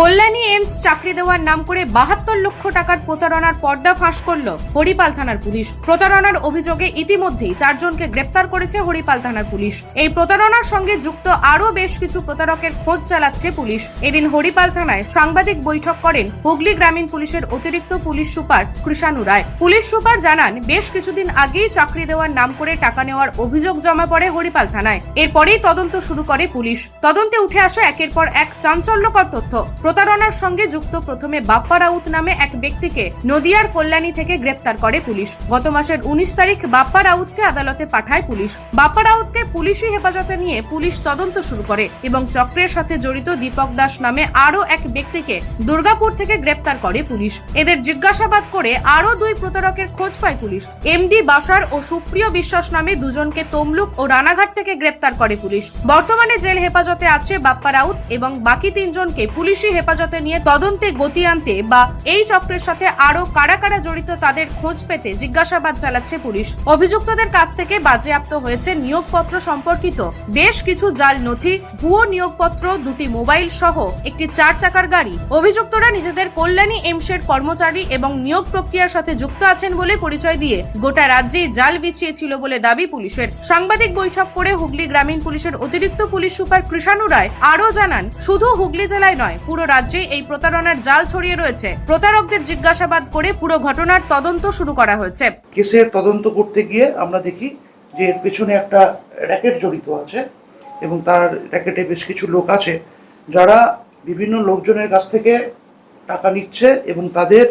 Kalyani aims চাকরি দেওয়ার নাম করে বাহাত্তর লক্ষ টাকার প্রতারণার পর্দা ফাঁস করল হরিপাল থানার পুলিশ। প্রতারণার অভিযোগে ইতিমধ্যেই চারজনকে গ্রেপ্তার করেছে হরিপাল থানার পুলিশ। এই প্রতারণার সঙ্গে যুক্ত আরও বেশ কিছু প্রতারকের খোঁজ চালাচ্ছে পুলিশ। এদিন হরিপাল থানায় সাংবাদিক বৈঠক করেন হুগলি গ্রামীণ পুলিশের অতিরিক্ত police super Krishanu Roy. Police super জানান, বেশ কিছুদিন আগেই চাকরি দেওয়ার নাম করে টাকা নেওয়ার অভিযোগ জমা পড়ে হরিপাল থানায়। এরপরেই তদন্ত শুরু করে পুলিশ। তদন্তে উঠে আসে একের পর এক চাঞ্চল্যকর তথ্য। প্রতারণার সঙ্গে যুক্ত প্রথমে বাপ্পা রাউত নামে এক ব্যক্তিকে নদিয়ার কল্যাণী থেকে গ্রেপ্তার করে পুলিশ। গত মাসের উনিশ তারিখ বাপ্পা রাউতকে আদালতে পাঠায় পুলিশ। বাপ্পা রাউতকে পুলিশি হেফাজতে নিয়ে পুলিশ তদন্ত শুরু করে এবং চক্রের সাথে জড়িত দীপক দাস নামে আরও এক ব্যক্তিকে দুর্গাপুর থেকে গ্রেপ্তার করে পুলিশ। এদের জিজ্ঞাসাবাদ করে আরও দুই প্রতারকের খোঁজ পায় পুলিশ। এমডি বাসার ও সুপ্রিয় বিশ্বাস নামে দুজনকে তমলুক ও রানাঘাট থেকে গ্রেপ্তার করে পুলিশ। বর্তমানে জেল হেফাজতে আছে বাপ্পা রাউত এবং বাকি তিনজনকে পুলিশি হেফাজতে নিয়ে তদন্তে গতি আনতে বা এই চক্রের সাথে আরও কারা কারা জড়িত তাদের খোঁজ পেতে জিজ্ঞাসাবাদ চালাচ্ছে পুলিশ। অভিযুক্তদের কাছ থেকে বাজেয়াপ্ত হয়েছে নিয়োগপত্র সম্পর্কিত বেশ কিছু জাল নথি, ভুয়ো নিয়োগপত্র, দুটি মোবাইল সহ একটি চার চাকার গাড়ি। অভিযুক্তরা নিজেদের কল্যাণী এমসের কর্মচারী এবং নিয়োগ প্রক্রিয়ার সাথে যুক্ত আছেন বলে পরিচয় দিয়ে গোটা রাজ্যে জাল বিছিয়েছিল বলে দাবি পুলিশের। সাংবাদিক বৈঠক করে হুগলি গ্রামীণ পুলিশের অতিরিক্ত পুলিশ সুপার কৃষাণু রায় আরও জানান, শুধু হুগলি জেলায় নয়, পুরো রাজ্যে এই প্রতারণার জাল ছড়িয়ে রয়েছে। প্রতারকদের জিজ্ঞাসাবাদ করে পুরো ঘটনার তদন্ত শুরু করা হয়েছে। কেসের তদন্ত করতে গিয়ে আমরা দেখি যে এর পেছনে একটা র্যাকেট জড়িত আছে এবং তার র্যাকেটে বেশ কিছু লোক আছে যারা বিভিন্ন লোকজনের কাছ থেকে টাকা নিচ্ছে এবং তাদের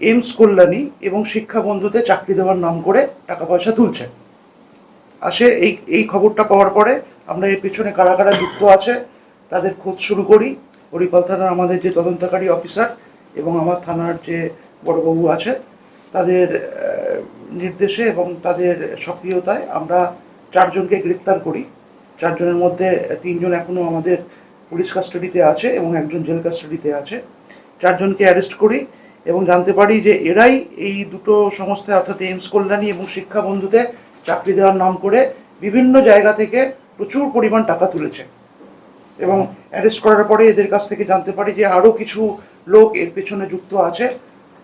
এমস কল্যাণী এবং শিক্ষা বন্ধুতে চাকরি দেওয়ার নাম করে টাকা পয়সা তুলছে। আসে এই এই খবরটা পাওয়ার পরে আমরা এর পেছনে কারা কারা যুক্ত আছে, তাদের খোঁজ শুরু করি। হরিপাল থানার আমাদের যে তদন্তকারী অফিসার এবং আমার থানার যে বড়বাবু আছে, তাদের নির্দেশে এবং তাদের সক্রিয়তায় আমরা চারজনকে গ্রেফতার করি। চারজনের মধ্যে তিনজন এখনও আমাদের পুলিশ কাস্টাডিতে আছে এবং একজন জেল কাস্টাডিতে আছে। চারজনকে অ্যারেস্ট করি এবং জানতে পারি যে এরাই এই দুটো সংস্থায় অর্থাৎ এমস কল্যাণী এবং শিক্ষা বন্ধুতে চাকরি দেওয়ার নাম করে বিভিন্ন জায়গা থেকে প্রচুর পরিমাণ টাকা তুলেছে। এবং অ্যারেস্ট করার পরে এদের কাছ থেকে জানতে পারি যে আরও কিছু লোক এর পেছনে যুক্ত আছে।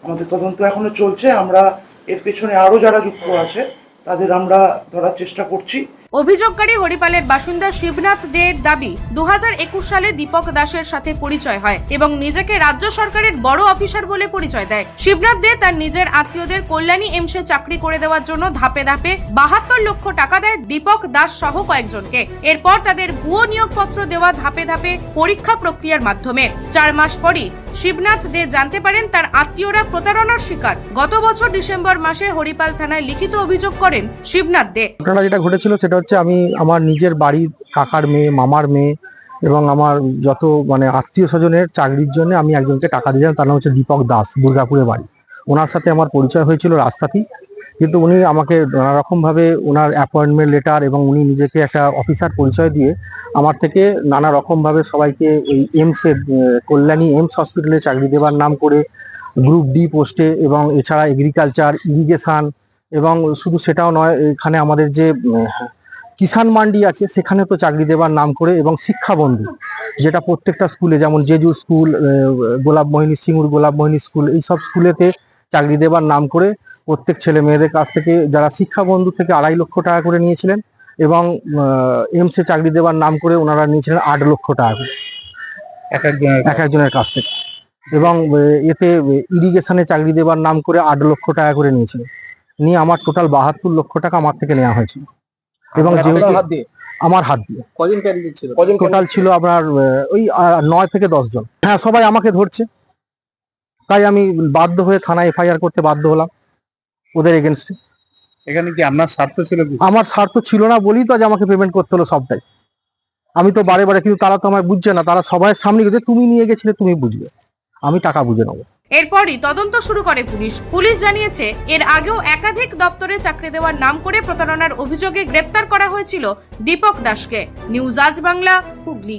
আমাদের তদন্ত এখনও চলছে। আমরা এর পেছনে আরও যারা যুক্ত আছে, তাদের আমরা ধরার চেষ্টা করছি। অভিযোগকারী হরিপালের বাসিন্দা শিবনাথ দের দাবি, দুহাজার একুশ সালে দীপক দাসের সাথে পরিচয় হয় এবং নিজেকে রাজ্য সরকারের বড় অফিসার বলে পরিচয় দেয়। শিবনাথ দে তার নিজের আত্মীয়দের কল্যাণী এমসে চাকরি করে দেওয়ার জন্য ধাপে ধাপে বাহাত্তর লক্ষ টাকা দেয় দীপক দাস সহ কয়েকজনকে। এরপর তাদের ভুয়ো নিয়োগপত্র দেওয়া ধাপে ধাপে পরীক্ষা প্রক্রিয়ার মাধ্যমে। চার মাস পরই শিবনাথ দে জানতে পারেন তার আত্মীয়রা প্রতারণার শিকার। গত বছর ডিসেম্বর মাসে হরিপাল থানায় লিখিত অভিযোগ করেন শিবনাথ দে। ঘটনা যেটা ঘটেছিল সেটা হচ্ছে আমি আমার নিজের বাড়ির কাকার মেয়ে, মামার মেয়ে এবং আমার যত মানে আত্মীয় স্বজনের চাকরির জন্য আমি একজনকে টাকা দিয়েছিলাম তার নাম হচ্ছে দীপক দাস, দুর্গাপুরে বাড়ি। ওনার সাথে আমার পরিচয় হয়েছিল রাস্তাতেই। কিন্তু উনি আমাকে নানা রকমভাবে ওনার অ্যাপয়েন্টমেন্ট লেটার এবং উনি নিজেকে একটা অফিসার পরিচয় দিয়ে আমার থেকে নানা রকমভাবে সবাইকে ওই এমসের কল্যাণী এমস হসপিটালে চাকরি দেওয়ার নাম করে গ্রুপ ডি পোস্টে এবং এছাড়া এগ্রিকালচার ইরিগেশন এবং শুধু সেটাও নয়, এখানে আমাদের যে কিষাণ মান্ডি আছে সেখানে তো চাকরি দেবার নাম করে এবং শিক্ষাবন্ধু যেটা প্রত্যেকটা স্কুলে যেমন জেজুর স্কুল আহ, গোলাপ মোহিনী সিঙ্গুর গোলাপ মোহিনী স্কুল এই সব স্কুলেতে চাকরি দেবার নাম করে প্রত্যেক ছেলে মেয়েদের কাছ থেকে যারা শিক্ষাবন্ধু থেকে আড়াই লক্ষ টাকা করে নিয়েছিলেন এবং এমসে চাকরি দেবার নাম করে ওনারা নিয়েছিলেন আট লক্ষ টাকা করে। এক একজনের এক একজনের কাছ থেকে। এবং এতে ইরিগেশনে চাকরি দেবার নাম করে আট লক্ষ টাকা করে নিয়েছিলেন। নিয়ে আমার টোটাল বাহাত্তর লক্ষ টাকা আমার থেকে নেওয়া হয়েছিল। এবং আমার হাত দিয়ে। কজন ক্যান্ডিডেট ছিল? কজন টোটাল ছিল আপনার ওই নয় থেকে দশ জন। হ্যাঁ সবাই আমাকে ধরছে। তাই আমি বাধ্য হয়ে থানায় এফআইআর করতে বাধ্য হলাম ওদের এগেনস্টে এখানে কি আপনার স্বার্থ ছিল আমার স্বার্থ ছিল না বলেই তো আজ আমাকে পেমেন্ট করতে হলো সবটাই। আমি তো বারে বারে কিন্তু তারা তো আমায় বুঝছে না। তারা সবাই সামনে গেছে তুমি নিয়ে গেছিলে তুমি বুঝবে। আমি টাকা বুঝে নেব। এরপরই তদন্ত শুরু করে পুলিশ। পুলিশ জানিয়েছে, এর আগেও একাধিক দপ্তরে চাকরি দেওয়ার নাম করে প্রতারণার অভিযোগে গ্রেপ্তার করা হয়েছিল দীপক দাসকে। নিউজ আজ বাংলা, হুগলি।